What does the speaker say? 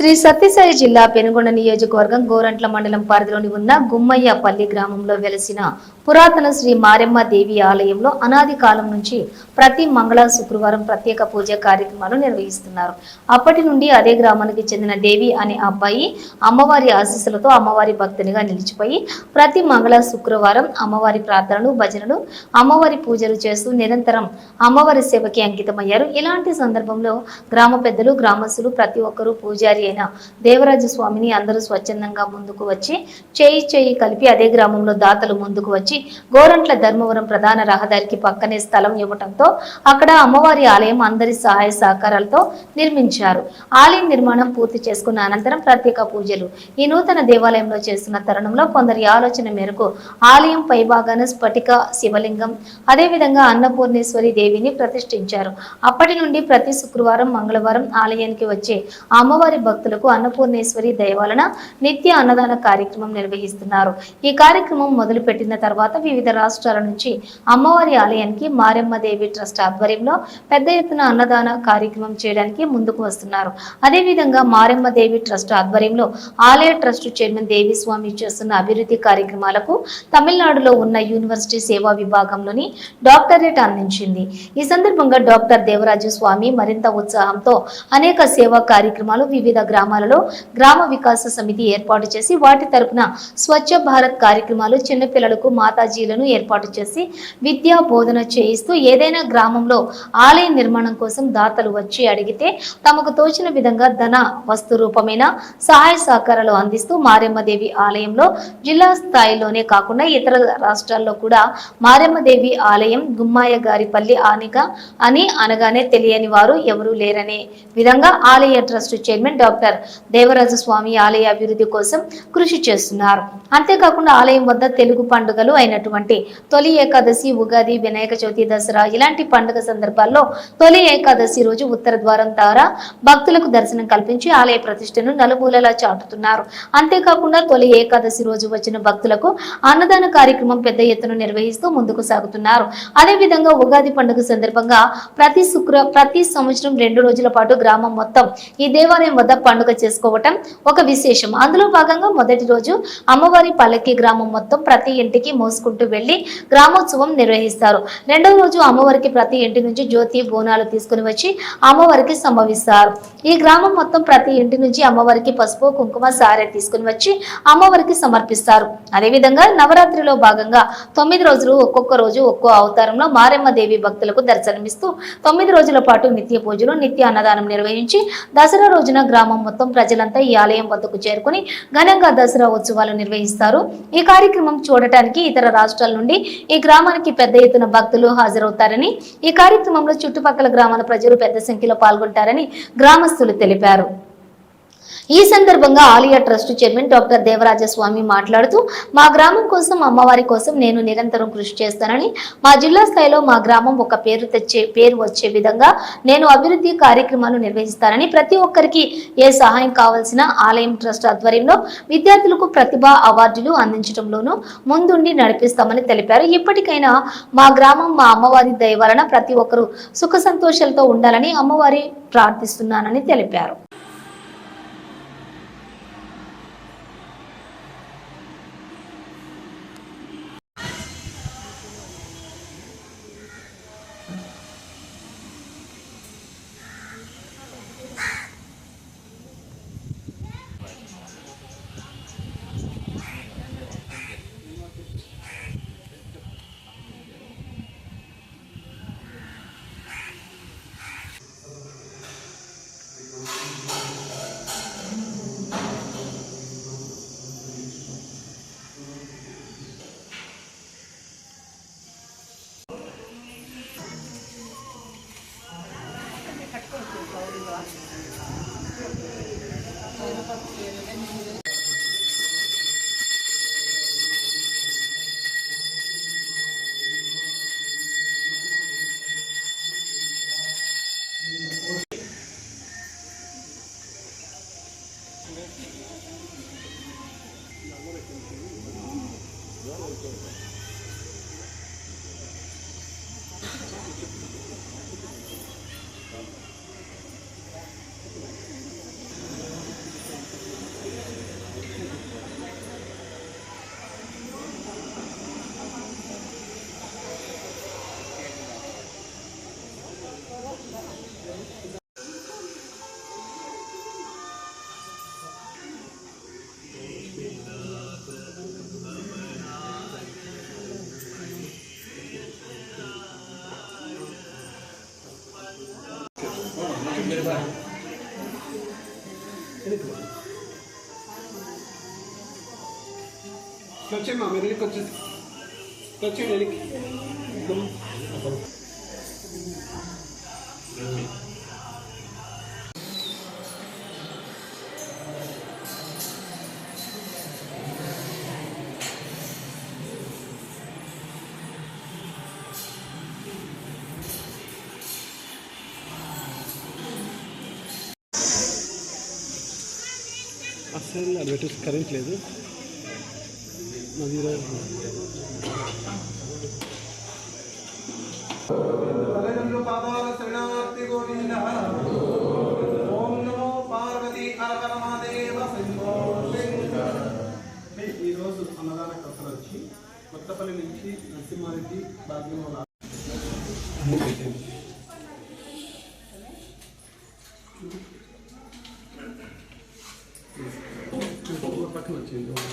శ్రీ సత్యసాయి జిల్లా పెనుగొండ నియోజకవర్గం గోరంట్ల మండలం పరిధిలోని ఉన్న గుమ్మయ్యపల్లి గ్రామంలో వెలసిన పురాతన శ్రీ మారెమ్మ దేవి ఆలయంలో అనాది కాలం నుంచి ప్రతి మంగళ శుక్రవారం ప్రత్యేక పూజ కార్యక్రమాలు నిర్వహిస్తున్నారు. అప్పటి నుండి అదే గ్రామానికి చెందిన దేవి అనే అబ్బాయి అమ్మవారి ఆశీస్సులతో అమ్మవారి భక్తునిగా నిలిచిపోయి ప్రతి మంగళ శుక్రవారం అమ్మవారి ప్రార్థనలు భజనలు అమ్మవారి పూజలు చేస్తూ నిరంతరం అమ్మవారి సేవకి అంకితమయ్యారు. ఇలాంటి సందర్భంలో గ్రామ పెద్దలు గ్రామస్తులు ప్రతి ఒక్కరూ పూజారి అయిన దేవరాజు స్వామిని అందరూ స్వచ్ఛందంగా ముందుకు వచ్చి చేయి చేయి కలిపి అదే గ్రామంలో దాతలు ముందుకు వచ్చి గోరంట్ల ధర్మవరం ప్రధాన రహదారికి పక్కనే స్థలం ఇవ్వటంతో అక్కడ అమ్మవారి ఆలయం అందరి సహాయ సహకారాలతో నిర్మించారు. ఆలయం నిర్మాణం పూర్తి చేసుకున్న అనంతరం ప్రత్యేక పూజలు. ఈ నూతన దేవాలయంలో చేస్తున్న తరుణంలో కొందరి ఆలోచన మేరకు ఆలయం పైభాగాన స్ఫటిక శివలింగం అదేవిధంగా అన్నపూర్ణేశ్వరి దేవిని ప్రతిష్ఠించారు. అప్పటి నుండి ప్రతి శుక్రవారం మంగళవారం ఆలయానికి వచ్చే అమ్మవారి భక్తులకు అన్నపూర్ణేశ్వరి దయవలన నిత్య అన్నదాన కార్యక్రమం నిర్వహిస్తున్నారు. ఈ కార్యక్రమం మొదలుపెట్టిన తర్వాత వివిధ రాష్ట్రాల నుంచి అమ్మవారి ఆలయానికి మారెమ్మ దేవి ట్రస్ట్ ఆధ్వర్యంలో పెద్ద ఎత్తున అన్నదాన కార్యక్రమం చేయడానికి ముందుకు వస్తున్నారు. అదేవిధంగా మారెమ్మ దేవి ట్రస్ట్ ఆధ్వర్యంలో ఆలయ ట్రస్ట్ చైర్మన్ దేవి స్వామి చేస్తున్న అభివృద్ధి కార్యక్రమాలకు తమిళనాడులో ఉన్న యూనివర్సిటీ సేవా విభాగంలోని డాక్టరేట్ అందించింది. ఈ సందర్భంగా డాక్టర్ దేవరాజు స్వామి మరింత ఉత్సాహంతో అనేక సేవా కార్యక్రమాలు వివిధ గ్రామాలలో గ్రామ వికాస సమితి ఏర్పాటు చేసి వాటి తరపున స్వచ్ఛ భారత్ కార్యక్రమాలు చిన్నపిల్లలకు మాతాజీలను ఏర్పాటు చేసి విద్యా బోధన చేయిస్తూ ఏదైనా గ్రామంలో ఆలయ నిర్మాణం కోసం దాతలు వచ్చి అడిగితే తమకు తోచిన విధంగా ధన వస్తు రూపమైన సహాయ సహకారాలు అందిస్తూ మారెమ్మదేవి ఆలయంలో జిల్లా స్థాయిలోనే కాకుండా ఇతర రాష్ట్రాల్లో కూడా మారెమ్మదేవి ఆలయం గుమ్మాయ గారిపల్లి ఆనిక అని అనగానే తెలియని వారు ఎవరూ లేరనే విధంగా ఆలయ trust chairman doctor Devaraju Swami ఆలయ అభివృద్ధి కోసం కృషి చేస్తున్నారు. అంతేకాకుండా ఆలయం వద్ద తెలుగు పండుగలు అయినటువంటి తొలి ఏకాదశి ఉగాది వినాయక చవితి దసరా ఇలాంటి పండుగ సందర్భాల్లో తొలి ఏకాదశి రోజు ఉత్తర ద్వారం ద్వారా భక్తులకు దర్శనం కల్పించి ఆలయ ప్రతిష్టను నలుమూలలా చాటుతున్నారు. అంతేకాకుండా తొలి ఏకాదశి రోజు వచ్చిన భక్తులకు అన్నదాన కార్యక్రమం పెద్ద ఎత్తున నిర్వహిస్తూ ముందుకు సాగుతున్నారు. అదేవిధంగా ఉగాది పండుగ సందర్భంగా ప్రతి శుక్ర ప్రతి సంవత్సరం రెండు రోజుల పాటు గ్రామం మొత్తం ఈ దేవాలయం వద్ద పండుగ చేసుకోవటం ఒక విశేషం. అందులో భాగంగా మొదటి రోజు అమ్మవారి పల్లకి గ్రామం మొత్తం ప్రతి ఇంటికి మోసుకుంటూ వెళ్ళి గ్రామోత్సవం నిర్వహిస్తారు. రెండవ రోజు అమ్మవారికి ప్రతి ఇంటి నుంచి జ్యోతి బోనాలు తీసుకుని వచ్చి అమ్మవారికి సంభవిస్తారు. ఈ గ్రామం మొత్తం ప్రతి ఇంటి నుంచి అమ్మవారికి పసుపు కుంకుమ సారె తీసుకుని వచ్చి అమ్మవారికి సమర్పిస్తారు. అదేవిధంగా నవరాత్రిలో భాగంగా తొమ్మిది రోజులు ఒక్కొక్క రోజు ఒక్కో అవతారంలో మారెమ్మ దేవి భక్తులకు దర్శనమిస్తూ తొమ్మిది రోజుల పాటు నిత్య పూజలు నిత్య అన్నదానం నిర్వహించి దసరా రోజున గ్రామం మొత్తం ప్రజలంతా ఈ ఆలయం వద్దకు చేరుకుని ఘనంగా దసరా ఉత్సవాలు నిర్వహిస్తారు. ఈ కార్యక్రమం చూడటానికి ఇతర రాష్ట్రాల నుండి ఈ గ్రామానికి పెద్ద ఎత్తున భక్తులు హాజరవుతారని ఈ కార్యక్రమంలో చుట్టుపక్కల గ్రామాల ప్రజలు పెద్ద సంఖ్యలో పాల్గొంటారని గ్రామస్తులు తెలిపారు. ఈ సందర్భంగా ఆలయ ట్రస్ట్ చైర్మన్ డాక్టర్ దేవరాజస్వామి మాట్లాడుతూ మా గ్రామం కోసం అమ్మవారి కోసం నేను నిరంతరం కృషి చేస్తానని మా జిల్లా స్థాయిలో మా గ్రామం ఒక పేరు తెచ్చే పేరు వచ్చే విధంగా నేను అభివృద్ధి కార్యక్రమాలు నిర్వహిస్తానని ప్రతి ఒక్కరికి ఏ సహాయం కావాల్సిన ఆలయం ట్రస్ట్ ఆధ్వర్యంలో విద్యార్థులకు ప్రతిభా అవార్డులు అందించడంలోనూ ముందుండి నడిపిస్తామని తెలిపారు. ఇప్పటికైనా మా గ్రామం మా అమ్మవారి దయ వలన ప్రతి ఒక్కరూ సుఖ సంతోషాలతో ఉండాలని అమ్మవారి ప్రార్థిస్తున్నానని తెలిపారు. Thank you. कुछ माँ मेरे लिए कुछ कुछ मेरे लिए అసలు అది పెట్టేసి కరెంట్ లేదు. నాది ఈరోజు ఓం నమో పార్వతీ హర ఈరోజు అన్నదాన కథలు వచ్చి కొత్తపల్లి నుంచి నరసింహారెడ్డి భాగ్యం put to